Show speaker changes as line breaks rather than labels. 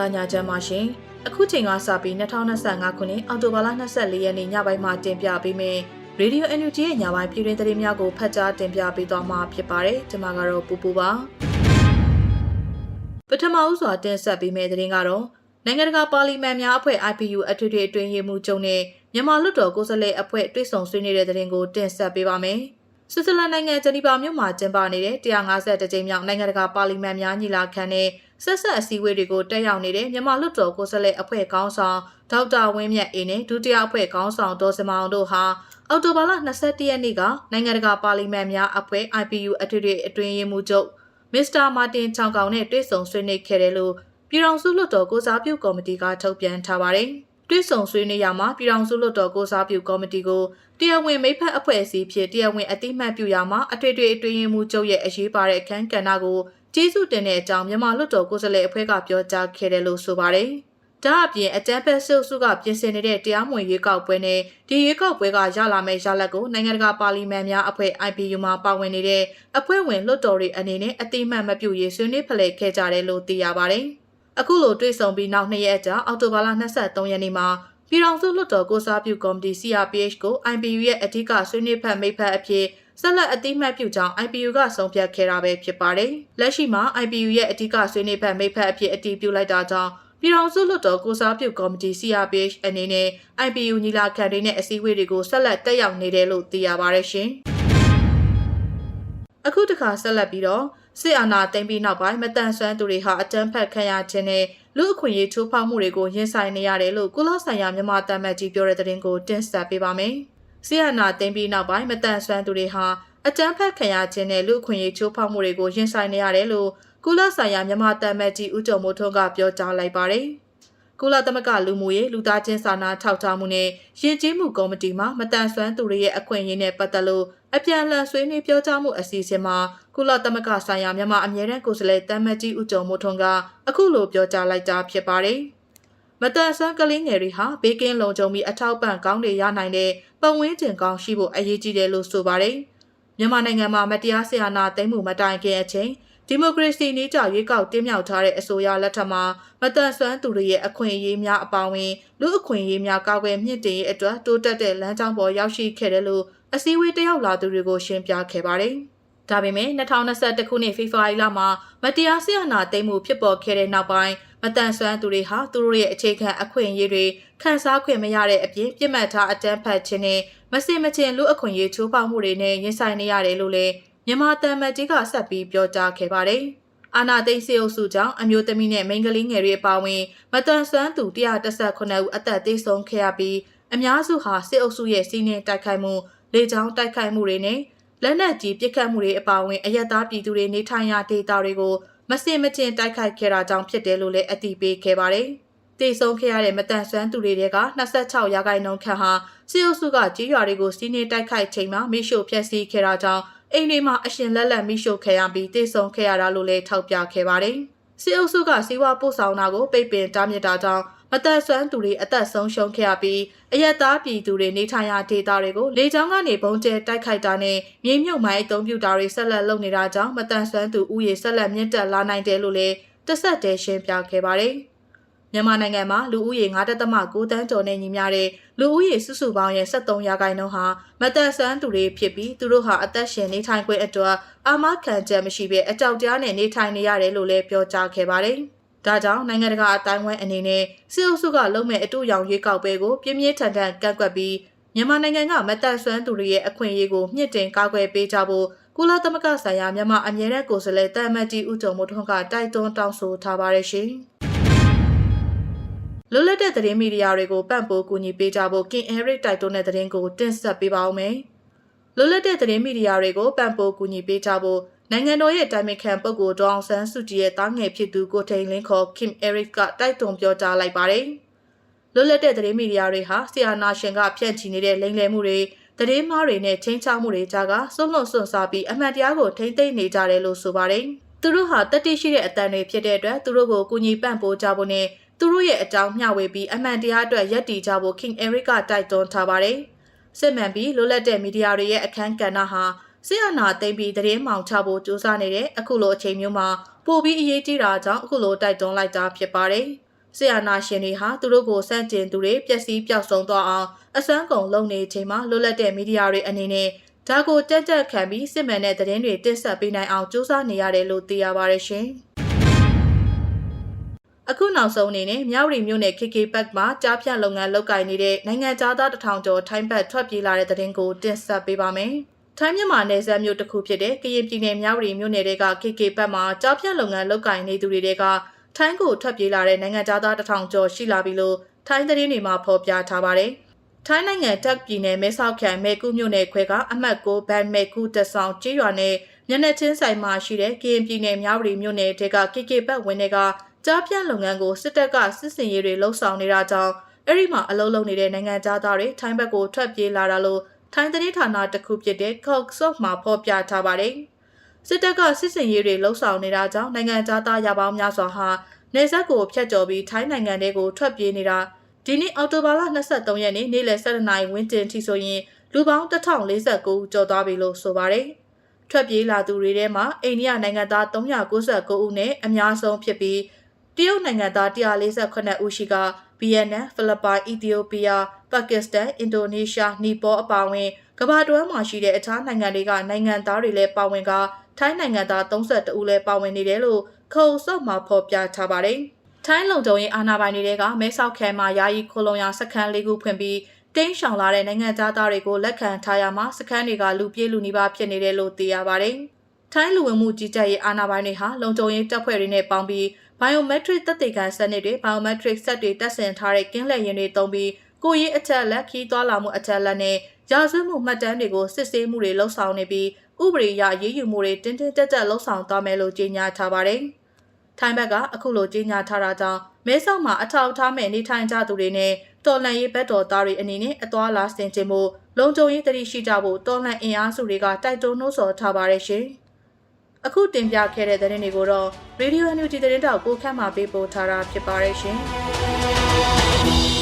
္ဂလာညချမ်းပါရှင်အခုချိန်ကစပြီး2025ခုနှစ်အောက်တိုဘာလ24ရက်နေ့ညပိုင်းမှာတင်ပြပေးမယ်ရေဒီယို NUG ရဲ့ညပိုင်းပြည်တွင်သတင်းများကိုဖတ်ကြားတင်ပြပေးသွားမှာဖြစ်ပါတယ်ကျွန်မကတော့ပူပူပါပထမဦးစွာတင်ဆက်ပေးမယ့်သတင်းကတော့နိုင်ငံတကာပါလီမန်များအဖွဲ့ IPU အထွေထွေအတွင်းရေးမှူးချုပ်နဲ့မြန်မာလွှတ်တော်ကိုယ်စားလှယ်အဖွဲ့တွေ့ဆုံဆွေးနွေးတဲ့သတင်းကိုတင်ဆက်ပေးပါမယ်။ဆွစ်ဇာလန်နိုင်ငံဂျနီဗာမြို့မှာကျင်းပနေတဲ့150ကြိမ်မြောက်နိုင်ငံတကာပါလီမန်များညီလာခံနဲ့ ဆက်ဆက်အစည်းအဝေးတွေကိုတက်ရောက်နေတဲ့မြန်မာလွှတ်တော်ကိုယ်စားလှယ်အဖွဲ့ခေါင်းဆောင်ဒေါက်တာဝင်းမြတ်အေးနဲ့ဒုတိယအဖွဲ့ခေါင်းဆောင်ဒေါ်စမောင်တို့ဟာအောက်တိုဘာလ22ရက်နေ့ကနိုင်ငံတကာပါလီမန်များအဖွဲ့ IPU အထွေထွေအတွင်းရေးမှူးချုပ်မစ္စတာမာတင်ချောင်ကောင်နဲ့တွေ့ဆုံဆွေးနွေးခဲ့တယ်လို့ပြည်ထောင်စုလွှတ်တော်ကိုစားပြုကော်မတီကထုတ်ပြန်ထားပါတယ်။တွေ့ဆုံဆွေးနွေးရမှာပြည်ထောင်စုလွှတ်တော်ကိုစားပြုကော်မတီကိုတရားဝင်မိဖက်အဖွဲ့အစည်းဖြစ်တရားဝင်အတိမတ်ပြုရမှာအထွေထွေအတွင်းရေးမှူးချုပ်ရဲ့အရေးပါတဲ့အခမ်းကဏ္ဍကို ကျေးဇူးတင်တဲ့အကြောင်းမြန်မာလွှတ်တော်ကိုယ်စားလှယ်အဖွဲ့ကပြောကြားခဲ့တယ်လို့ဆိုပါတယ်။ဒါအပြင်အကြမ်းဖက်ဆုပ်စုကပြင်ဆင်နေတဲ့တရားမဝင်ရွေးကောက်ပွဲနဲ့ဒီရွေးကောက်ပွဲကရလာမယ့်ရလဒ်ကိုနိုင်ငံတကာပါလီမန်များအဖွဲ့ IPU မှာပါဝင်နေတဲ့အဖွဲ့ဝင်လွှတ်တော်တွေအနေနဲ့အတိမတ်မပြုရေးဆွေးနွေးဖလှယ်ခဲ့ကြတယ်လို့သိရပါတယ်။အခုလိုတွေ့ဆုံပြီးနောက်နှစ်ရက်ကြာအောက်တိုဘာလ23ရက်နေ့မှာပြည်ထောင်စုလွှတ်တော်ကိုစားပြုကော်မတီ CRPH ကို IPU ရဲ့အထူးကဆွေးနွေးဖက်မိဖက်အဖြစ်ဆက်လက်အသိမှတ်ပြုကြောင်း IPU ကဆုံးဖြတ်ခဲ့တာပဲဖြစ်ပါတယ်။လက်ရှိမှာ IPU ရဲ့အဓိကဆွေးနွေးဖက်မိဖက်အဖြစ်အတည်ပြုလိုက်တာကြောင့်ပြည်ထောင်စုလွှတ်တော်ကိုစားပြုကော်မတီ CRPH အနေနဲ့ IPU ညီလာခံတွေနဲ့အစည်းအဝေးတွေကိုဆက်လက်တက်ရောက်နေတယ်လို့သိရပါတယ်ရှင်။အခုတခါဆက်လက်ပြီးတော့စစ်အာဏာသိမ်းပြီးနောက်ပိုင်းမတန်ဆွမ်းသူတွေဟာအကြမ်းဖက်ခံရခြင်းနဲ့လူအခွင့်အရေးချိုးဖောက်မှုတွေကိုရင်ဆိုင်နေရတယ်လို့ကုလဆိုင်ရာမြန်မာတမန်ကြီးပြောတဲ့သတင်းကိုတင်ဆက်ပေးပါမယ်။ ဆီယနာတင်ပြီးနောက်ပိုင်းမတန်ဆွမ်းသူတွေဟာအကြမ်းဖက်ခံရခြင်းနဲ့လူအခွင့်အရေးချိုးဖောက်မှုတွေကိုရင်ဆိုင်နေရတယ်လို့ကုလဆိုင်ရာမြန်မာတမန်ကြီးဦးကျော်မိုးထွန်းကပြောကြားလိုက်ပါတယ်။ကုလသမဂ္ဂလူမှုရေးလူသားချင်းစာနာထောက်ထားမှုနဲ့ယဉ်ကျေးမှုကော်မတီမှမတန်ဆွမ်းသူတွေရဲ့အခွင့်အရေးနဲ့ပတ်သက်လို့အပြန်အလှန်ဆွေးနွေးပြောကြားမှုအစီအစဉ်မှာကုလသမဂ္ဂဆိုင်ရာမြန်မာအမြဲတမ်းကိုယ်စားလှယ်တမ်မတ်ကြီးဦးကျော်မိုးထွန်းကအခုလိုပြောကြားလိုက်တာဖြစ်ပါတယ်။ မတန်ဆွမ်းကလေးငယ်တွေဟာဘေးကင်းလုံခြုံပြီးအထောက်ပံ့ကောင်းတွေရနိုင်တဲ့ပတ်ဝန်းကျင်ကောင်းရှိဖို့အရေးကြီးတယ်လို့ဆိုပါတယ်။မြန်မာနိုင်ငံမှာမတရားဆရာနာသိမ်းမှုမတိုင်ခင်အချိန်ဒီမိုကရေစီနည်းကျရွေးကောက်တင်မြှောက်ထားတဲ့အစိုးရလက်ထက်မှာမတန်ဆွမ်းသူတွေရဲ့အခွင့်အရေးများအပါအဝင်လူအခွင့်အရေးများကာကွယ်မြင့်တင်ရေးအတွက်တိုးတက်တဲ့လမ်းကြောင်းပေါ်ရောက်ရှိခဲ့တယ်လို့အစည်းအဝေးတက်ရောက်လာသူတွေကိုရှင်းပြခဲ့ပါတယ်။ ဒါပေမဲ့2021ခုနှစ်ဖေဖော်ဝါရီလမှာမတရားဆရာနာသိမ်းမှုဖြစ်ပေါ်ခဲ့တဲ့နောက်ပိုင်းမတန်ဆွမ်းသူတွေဟာသူတို့ရဲ့အခြေခံအခွင့်အရေးတွေခန်းစားခွင့်မရတဲ့အပြင်ပြစ်မှတ်ထားအကြမ်းဖက်ခြင်းနဲ့မစင်မချင်လူအခွင့်အရေးချိုးဖောက်မှုတွေနဲ့ရင်ဆိုင်နေရတယ်လို့လည်းမြန်မာတမ်မတ်ကြီးကဆက်ပြီးပြောကြားခဲ့ပါတယ်။အာနာသိန်းစေအုပ်စုကြောင့်အမျိုးသမီးနဲ့မိန်းကလေးငယ်တွေအပါအဝင်မတန်ဆွမ်းသူ119ဦးအသက်သေဆုံးခဲ့ရပြီးအများစုဟာစစ်အုပ်စုရဲ့စီးနှင်းတိုက်ခိုက်မှုလေကြောင်းတိုက်ခိုက်မှုတွေနဲ့ လက်နက်ကြီးပစ်ခတ်မှုတွေအပါအဝင်အယက်သားပြည်သူတွေနေထိုင်ရာဒေသတွေကိုမစင်မကျင်တိုက်ခိုက်ခဲ့တာကြောင့်ဖြစ်တယ်လို့လည်းအတည်ပြုခဲ့ပါတယ်။တေဆုံးခဲ့ရတဲ့မတန်ဆွမ်းသူတွေက26ရာခိုင်နှုန်းခန့်ဟာစစ်အုပ်စုကကြီးရွာတွေကိုစီးနှင်းတိုက်ခိုက်ချိန်မှာမိရှို့ဖျက်ဆီးခဲ့တာကြောင့်အိမ်တွေမှာအရှင်လက်လက်မိရှို့ခဲ့ရပြီးတေဆုံးခဲ့ရတာလို့လည်းထောက်ပြခဲ့ပါတယ်။စစ်အုပ်စုကစီးပွားပို့ဆောင်တာကိုပိတ်ပင်တားမြစ်တာကြောင့် မသက်ဆွမ်းသူတွေအသက်ဆုံးရှုံးခဲ့ရပြီးအယက်သားပြည်သူတွေနေထိုင်ရာဒေသတွေကိုလေကြောင်းကနေပုံကျဲတိုက်ခိုက်တာနဲ့မြေမြုပ်မိုင်းအုံပြုတာတွေဆက်လက်လုပ်နေတာကြောင့်မတန်ဆွမ်းသူဥယေဆက်လက်မြင့်တက်လာနိုင်တယ်လို့လည်းတဆက်တည်းရှင်းပြခဲ့ပါတယ်။မြန်မာနိုင်ငံမှာလူဦးရေ9.9တန်းကျော်နဲ့ညီမျှတဲ့လူဦးရေစုစုပေါင်းရဲ့73ရာခိုင်နှုန်းဟာမသက်ဆန်းသူတွေဖြစ်ပြီးသူတို့ဟာအသက်ရှင်နေထိုင်ခွင့်အတွက်အာမခံချက်မရှိဘဲအကြောက်တရားနဲ့နေထိုင်နေရတယ်လို့လည်းပြောကြားခဲ့ပါတယ်။ ဒါကြောင့်နိုင်ငံတကာအတိုင်းဝိုင်းအနေနဲ့စစ်အုပ်စုကလုံမဲ့အတူရောင်ရွေးကောက်ပွဲကိုပြင်းပြင်းထန်ထန်ကန့်ကွက်ပြီးမြန်မာနိုင်ငံကမသက်ဆွမ်းသူတွေရဲ့အခွင့်အရေးကိုမြင့်တင်ကာကွယ်ပေးကြဖို့ကုလသမဂ္ဂဆိုင်ရာမြန်မာအမြဲတမ်းကိုယ်စားလှယ်တာမတ်ကြီးဦးကျော်မိုးထွန်းကတိုက်တွန်းတောင်းဆိုထားပါတယ်ရှင်။လွတ်လပ်တဲ့သတင်းမီဒီယာတွေကိုပံ့ပိုးကူညီပေးကြဖို့ကင်အဲရစ်တိုက်တွန်းတဲ့သတင်းကိုတင်ဆက်ပေးပါဦးမယ်။လွတ်လပ်တဲ့သတင်းမီဒီယာတွေကိုပံ့ပိုးကူညီပေးကြဖို့ နိုင်ငံတော်ရဲ့တိုင်ပင်ခံပုဂ္ဂိုလ်ဒေါအောင်ဆန်းစုကြည်ရဲ့တားငယ်ဖြစ်သူကိုထိန်လင်းခေါ် Kim Eric ကတိုက်တွန်းပြောကြားလိုက်ပါတယ်။လွတ်လပ်တဲ့သတင်းမီဒီယာတွေဟာဆီယာနာရှင်ကဖြန့်ချီနေတဲ့လိမ်လည်မှုတွေသတင်းမှားတွေနဲ့ချင်းချောက်မှုတွေကြားကစွန့်လွတ်စွန့်စားပြီးအမှန်တရားကိုထိမ့်သိမ့်နေကြတယ်လို့ဆိုပါတယ်။သူတို့ဟာတတိရှိတဲ့အတန်တွေဖြစ်တဲ့အတွက်သူတို့ကိုကူညီပံ့ပိုးကြဖို့နဲ့သူတို့ရဲ့အကြောင်းမျှဝေပြီးအမှန်တရားအတွက်ယက်တီကြဖို့ King Eric ကတိုက်တွန်းထားပါတယ်။စစ်မှန်ပြီးလွတ်လပ်တဲ့မီဒီယာတွေရဲ့အခမ်းကဏ္ဍဟာ စစ်အာဏာသိမ်းပြီးသတင်းမှောင်ချဖို့ကြိုးစားနေတဲ့အခုလိုအချိန်မျိုးမှာပိုပြီးအရေးကြီးတာကြောင့်အခုလိုတိုက်တွန်းလိုက်တာဖြစ်ပါတယ်ဆီယနာရှင်တွေဟာသူတို့ကိုစန့်ကျင်သူတွေပျက်စီးပျောက်ဆုံးသွားအောင်အစွမ်းကုန်လုပ်နေချိန်မှာလွတ်လပ်တဲ့မီဒီယာတွေအနေနဲ့ဒါကိုတက်တက်ခံပြီးစစ်မှန်တဲ့သတင်းတွေတင်ဆက်ပေးနိုင်အောင်စူးစမ်းနေရတယ်လို့သိရပါတယ်ရှင်။အခုနောက်ဆုံးအနေနဲ့မြောက်ရီမြို့နယ် KK Park မှာကြားဖြတ်လုပ်ငန်းလုပ်ကိုင်နေတဲ့နိုင်ငံသားတစ်ထောင်ကျော်ထိုင်းဘက်ထွက်ပြေးလာတဲ့သတင်းကိုတင်ဆက်ပေးပါမယ်။ ထိုင်းမြန်မာနယ်စပ်မြို့တစ်ခုဖြစ်တဲ့ကရင်ပြည်နယ်မြောက်ရီမြို့နယ်တွေက KK Park မှာကြားဖြတ်လုပ်ငန်းလုပ်ကိုင်နေသူတွေကထိုင်းကိုထွက်ပြေးလာတဲ့နိုင်ငံသားတစ်ထောင်ကျော်ရှိလာပြီလို့ထိုင်းသတင်းတွေမှာဖော်ပြထားပါတယ်။ထိုင်းနိုင်ငံတက်ပြည်နယ်မဲဆောက်ခရိုင်မဲကူးမြို့နယ်ခွဲကအမှတ်6ဘန်မဲကူးတဆောင်ကျေးရွာနဲ့ညနေချင်းဆိုင်မှာရှိတဲ့ကရင်ပြည်နယ်မြောက်ရီမြို့နယ်တွေက KK ဘတ်ဝင်တွေကကြားပြန့်လုပ်ငန်းကိုစစ်တပ်ကစစ်စင်ရေးတွေလှုပ်ဆောင်နေတာကြောင့်အဲ့ဒီမှာအလုပ်လုပ်နေတဲ့နိုင်ငံသားတွေထိုင်းဘက်ကိုထွက်ပြေးလာတာလို့ ထိုင်းသတင်းဌာနတစ်ခုဖြစ်တဲ့ Coxsoft မှာဖော်ပြထားပါတယ်။စစ်တပ်ကစစ်စင်ရေးတွေလှုပ်ဆောင်နေတာကြောင့်နိုင်ငံသားရပေါင်းများစွာဟာနေဆက်ကိုဖျက်ကျော်ပြီးထိုင်းနိုင်ငံတွေကိုထွက်ပြေးနေတာဒီနေ့အောက်တိုဘာလ23ရက်နေ့နေ့လယ်7:00နာရီဝန်းကျင်ထိဆိုရင်လူပေါင်း1049ဦးကျော်သွားပြီလို့ဆိုပါတယ်။ထွက်ပြေးလာသူတွေထဲမှာအိန္ဒိယနိုင်ငံသား399ဦးနဲ့အများဆုံးဖြစ်ပြီးတရုတ်နိုင်ငံသား148ဦးရှိကဗီယက်နမ်ဖိလစ်ပိုင်အီသီယိုးပီးယား ပါကစ္စတန်အင်ဒိုနီးရှားနီပေါအပါအဝင်ကမ္ဘာတွင်းမှာရှိတဲ့အခြားနိုင်ငံတွေကနိုင်ငံသားတွေလည်းပါဝင်ကထိုင်းနိုင်ငံသား32ဦးလည်းပါဝင်နေတယ်လို့ခုံစော့မှာဖော်ပြထားပါတယ်။ထိုင်းလုံခြုံရေးအာဏာပိုင်တွေကမဲဆောက်ခဲမှာယာယီခိုလုံရစခန်းလေးခုဖွင့်ပြီးတင်းရှောင်လာတဲ့နိုင်ငံသားတွေကိုလက်ခံထားရမှာစခန်းတွေကလူပြေးလူနီးပါးဖြစ်နေတယ်လို့သိရပါတယ်။ထိုင်းလူဝင်မှုကြီးကြပ်ရေးအာဏာပိုင်တွေဟာလုံခြုံရေးတပ်ဖွဲ့တွေနဲ့ပေါင်းပြီး biometric သက်သေခံစနစ်တွေ biometric စက်တွေတပ်ဆင်ထားတဲ့ကင်းလက်ရင်တွေတုံးပြီး ကိုရေးအချက်လက်ခီးသွားလာမှုအချက်လက်နဲ့ရာဇဝတ်မှုမှတ်တမ်းတွေကိုစစ်ဆေးမှုတွေလှုပ်ဆောင်နေပြီးဥပဒေအရရေးယူမှုတွေတင်းတင်းကြပ်ကြပ်လှုပ်ဆောင်သွားမယ်လို့ကြေညာထားပါတယ်။ထိုင်းဘက်ကအခုလိုကြေညာထားတာကြောင့်မဲဆောက်မှာအထောက်အထားမဲ့နေထိုင်ကြသူတွေနဲ့တော်လန်ရေးဘက်တော်သားတွေအနေနဲ့အသွားလာဆင်ခြင်မှုလုံခြုံရေးတတိရှိကြဖို့တော်လန်အင်အားစုတွေကတိုက်တွန်းနှိုးဆော်ထားပါတယ်ရှင်။အခုတင်ပြခဲ့တဲ့သတင်းတွေကိုတော့ Radio NUG သတင်းတောက်ကိုခန့်မှပေးပို့ထားတာဖြစ်ပါတယ်ရှင်။